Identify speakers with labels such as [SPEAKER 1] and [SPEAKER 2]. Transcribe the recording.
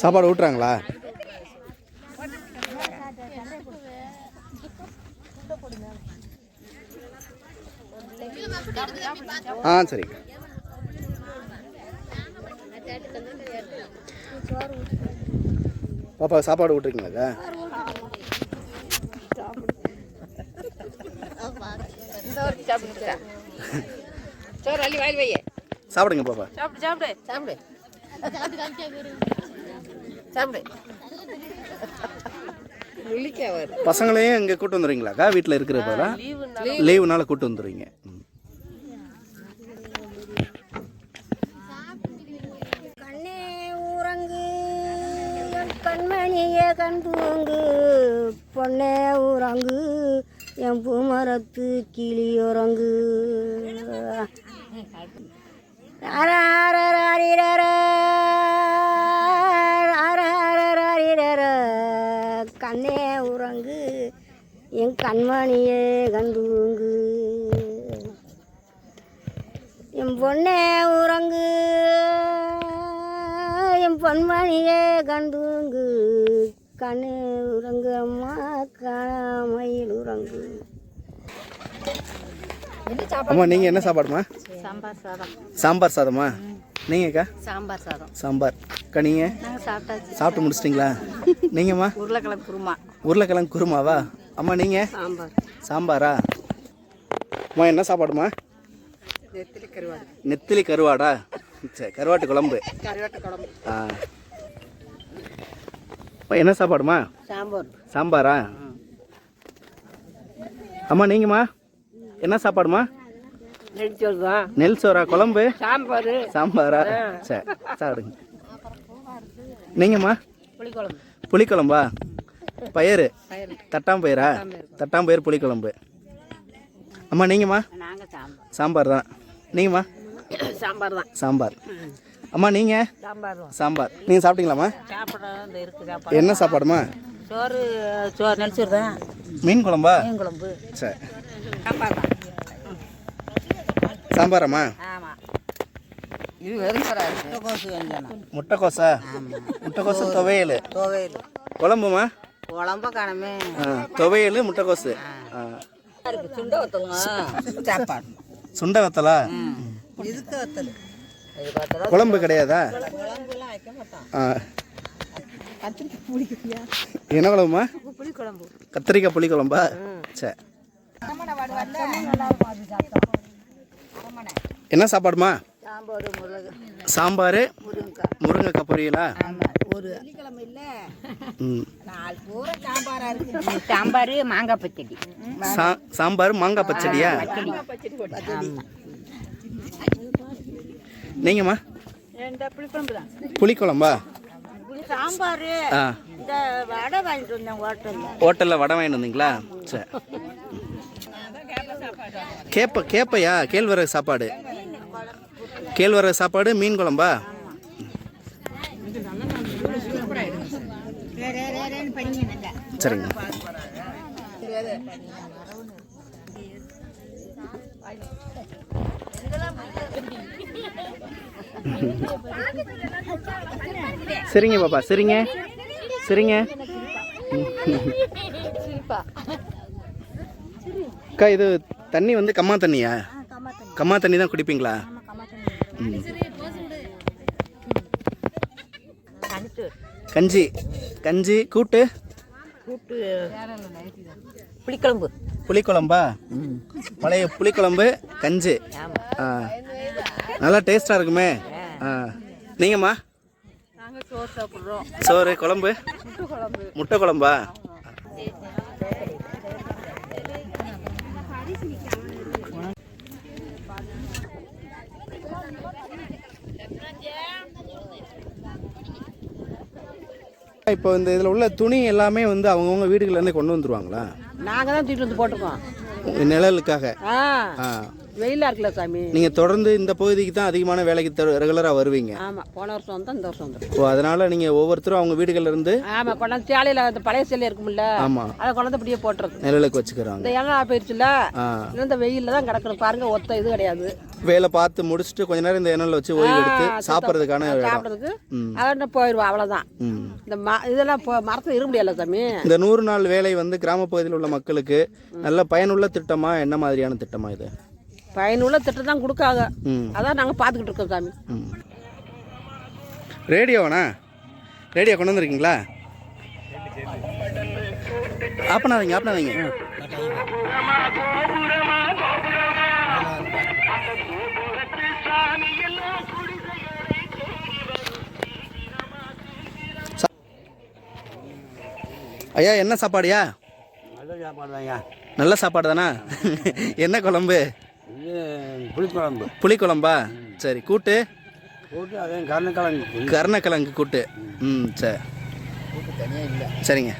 [SPEAKER 1] சாப்பாடு ஊட்டுறாங்களா? ஆ சரி. பாப்பா சாப்பாடு
[SPEAKER 2] வையே.
[SPEAKER 1] சாப்பிடுங்க பாப்பா.
[SPEAKER 2] சாப்பிடு சாப்பிடு. சாப்பிடு. சாப்பிடு.
[SPEAKER 1] பசங்களையும் இங்கே கூட்டு வந்துடுவீங்களாக்கா வீட்டில் இருக்கிறப்பெல்லாம் லீவுனால கூட்டு வந்துடுவீங்க ம்.
[SPEAKER 3] கண்ணே ஊரங்கு என் கண்மணியே கண் தூங்கு பொன்னே ஊரங்கு என் பூமரத்து கிளி உறங்கு. கண்ணே உறங்கு என் கண்மணியே கண் தூங்கு என் பொண்ணே உறங்கு என் பொன்மணியே கண்டுங்கு கண்ணு உறங்கு அம்மா காமையில் உறங்கு.
[SPEAKER 1] அம்மா நீங்கள் என்ன சாப்பாடுமா?
[SPEAKER 3] சாம்பார் சாதம்.
[SPEAKER 1] சாம்பார் சாதமா? நீங்கக்கா?
[SPEAKER 3] சாம்பார் சாதம்.
[SPEAKER 1] சாம்பார். அக்கா நீங்கள் சாப்பிட்டு முடிச்சிட்டிங்களா? நீங்கம்மா?
[SPEAKER 3] உருளைக்கிழங்கு குருமா.
[SPEAKER 1] உருளைக்கிழங்கு குருமாவா? அம்மா நீங்கள்
[SPEAKER 3] சாம்பார்.
[SPEAKER 1] சாம்பாரா? அம்மா என்ன சாப்பாடுமா
[SPEAKER 3] நெத்திலி கருவாடு.
[SPEAKER 1] நெத்திலி கருவாடா சரி கருவாட்டு குழம்பு.
[SPEAKER 3] கருவாட்டு குழம்பு.
[SPEAKER 1] ஆ. என்ன சாப்பாடுமா
[SPEAKER 3] சாம்பார்.
[SPEAKER 1] சாம்பாரா? அம்மா நீங்கம்மா? என்ன சாப்பாடுமா நெல் சோறா குழம்பு?
[SPEAKER 3] சாம்பார்.
[SPEAKER 1] சாம்பாரா? சரி சாப்பிடுங்க. நீங்கம்மா?
[SPEAKER 3] புளிக்குழம்பு.
[SPEAKER 1] புளிக்குழம்பா? பயிறு?
[SPEAKER 3] பயிறு.
[SPEAKER 1] தட்டாம்பயிரா தட்டாம்பயிர் புளிக்குழம்பு. அம்மா நீங்கம்மா?
[SPEAKER 3] சாம்பார்.
[SPEAKER 1] சாம்பார் தான். நீங்கம்மா?
[SPEAKER 3] சாம்பார் தான்.
[SPEAKER 1] சாம்பார். அம்மா நீங்கள்
[SPEAKER 3] சாம்பார் தான்.
[SPEAKER 1] சாம்பார். நீங்கள் சாப்பிட்டீங்களாம்மா? என்ன சாப்பாடுமா
[SPEAKER 3] சோறு சோறு நெடிச்சோறு தான்.
[SPEAKER 1] மீன் குழம்பா?
[SPEAKER 3] மீன் குழம்பு.
[SPEAKER 1] சரி
[SPEAKER 3] சாம்பார் தான்.
[SPEAKER 1] சாம்பாராம்மா
[SPEAKER 3] இது
[SPEAKER 1] முட்டைக்கோசா முட்டைக்கோசு? துவையல்.
[SPEAKER 3] துவையல்.
[SPEAKER 1] குழம்புமா?
[SPEAKER 3] குழம்ப காணமே
[SPEAKER 1] ஆ துவையல் முட்டைக்கோசு.
[SPEAKER 3] சாப்பாடு.
[SPEAKER 1] சுண்டை வத்தலா? குழம்பு கிடையாதா? என்ன குழம்புமா?
[SPEAKER 3] புளி குழம்பு
[SPEAKER 1] கத்திரிக்காய் புளி குழம்பா சரி என்ன சாப்பாடுமா?
[SPEAKER 3] சாம்பார் முருங்கைக்காய்
[SPEAKER 1] பொரியலா?
[SPEAKER 3] ஒரு சாம்பார் மாங்காய் பச்சடி.
[SPEAKER 1] சா சாம்பார் மாங்காய் பச்சடியா? நீங்கம்மா?
[SPEAKER 3] புளிக்குழம்பு சாம்பார்.
[SPEAKER 1] ஆ.
[SPEAKER 3] இந்த வடை வாங்கிட்டு வந்தேன் ஹோட்டலில்.
[SPEAKER 1] ஹோட்டலில் வடை வாங்கிட்டு வந்தீங்களா? சரி கேப்ப கேப்பையா? கேழ்வரகு சாப்பாடு. கேழ்வரகு சாப்பாடு மீன் குழம்பா? சரிங்க. சரிங்க பாப்பா சரிங்க. சரிங்க. அக்கா இது தண்ணி வந்து கம்மா தண்ணியா? கம்மா தண்ணி. தான் குடிப்பீங்களா. கஞ்சி. கஞ்சி. கூட்டு?
[SPEAKER 3] கூட்டு. புளிக்குழம்பு.
[SPEAKER 1] புளிக்குழம்பா? பழைய புளிக்குழம்பு கஞ்சி. ஆ. நல்லா டேஸ்ட்டாக இருக்குமே? ஆ. நீங்கம்மா?
[SPEAKER 3] நாங்கள் சோறு சாப்பிட்றோம்.
[SPEAKER 1] சோறு குழம்பு? முட்டை குழம்பா. இப்போ இந்த இதில் உள்ள துணி எல்லாமே வந்து அவங்கவுங்க வீடுகள்லேருந்து கொண்டு வந்துருவாங்களா?
[SPEAKER 3] நாங்கள் தான் தூக்கிட்டு வந்து போட்டுக்கோம்
[SPEAKER 1] நிழலுக்காக.
[SPEAKER 4] வெயிலாக இருக்குல்ல சாமி?
[SPEAKER 1] நீங்கள் தொடர்ந்து இந்த பகுதிக்கு தான் அதிகமான வேலைக்கு ரெகுலராக வருவீங்க.
[SPEAKER 4] ஆமாம் போன வருஷம் வந்தோம் இந்த வருஷம் வந்துடும்
[SPEAKER 1] ஓ அதனால் நீங்கள் ஒவ்வொருத்தரும் அவங்க வீடுகள்ல இருந்து
[SPEAKER 4] ஆமாம் கொண்டாந்து சேலையில் அந்த பழைய சேலை இருக்கும்ல
[SPEAKER 1] ஆமாம்
[SPEAKER 4] அதை கொண்டாந்து அப்படியே போட்டுறது.
[SPEAKER 1] நிழலுக்கு வச்சுக்கிறாங்க.
[SPEAKER 4] இந்த இடம் போயிடுச்சுல இந்த வெயிலில் தான் கிடக்கணும். பாருங்க ஒத்த இது கிடையாது.
[SPEAKER 1] வேலை பார்த்து முடிச்சுட்டு கொஞ்ச நேரம் இந்த இணல்ல வச்சு ஓய்வு எடுத்து சாப்பிட்றதுக்கான
[SPEAKER 4] சாப்பிட்றதுக்கு
[SPEAKER 1] ம்.
[SPEAKER 4] அதோட போயிடுவோம் அவ்வளோதான் இந்த ம இதெல்லாம் இப்போ மரத்தில் இருக்க முடியல சாமி?
[SPEAKER 1] இந்த நூறு நாள் வேலை வந்து கிராம பகுதியில் உள்ள மக்களுக்கு நல்ல பயனுள்ள திட்டமா என்ன மாதிரியான திட்டமா இது?
[SPEAKER 4] பயனுள்ள திட்டம் தான் கொடுக்காங்க. அதான் நாங்கள் பார்த்துக்கிட்டு இருக்கோம் சாமி.
[SPEAKER 1] ரேடியோவாண்ணா ரேடியோ கொண்டு வந்திருக்கீங்களா? ஆப்பனாதீங்க ஆப்பனாதீங்க ஐயா என்ன சாப்பாடுயா
[SPEAKER 5] நல்ல சாப்பாடு தாங்க
[SPEAKER 1] நல்ல சாப்பாடு தானா என்ன குழம்பு?
[SPEAKER 5] புளிக்குழம்பு.
[SPEAKER 1] புளிக்குழம்பா? சரி கூட்டு?
[SPEAKER 5] போட்டு அதே கருணக்கிழங்கு.
[SPEAKER 1] கருணக்கிழங்கு கூட்டு. ம். சரி. சரிங்க.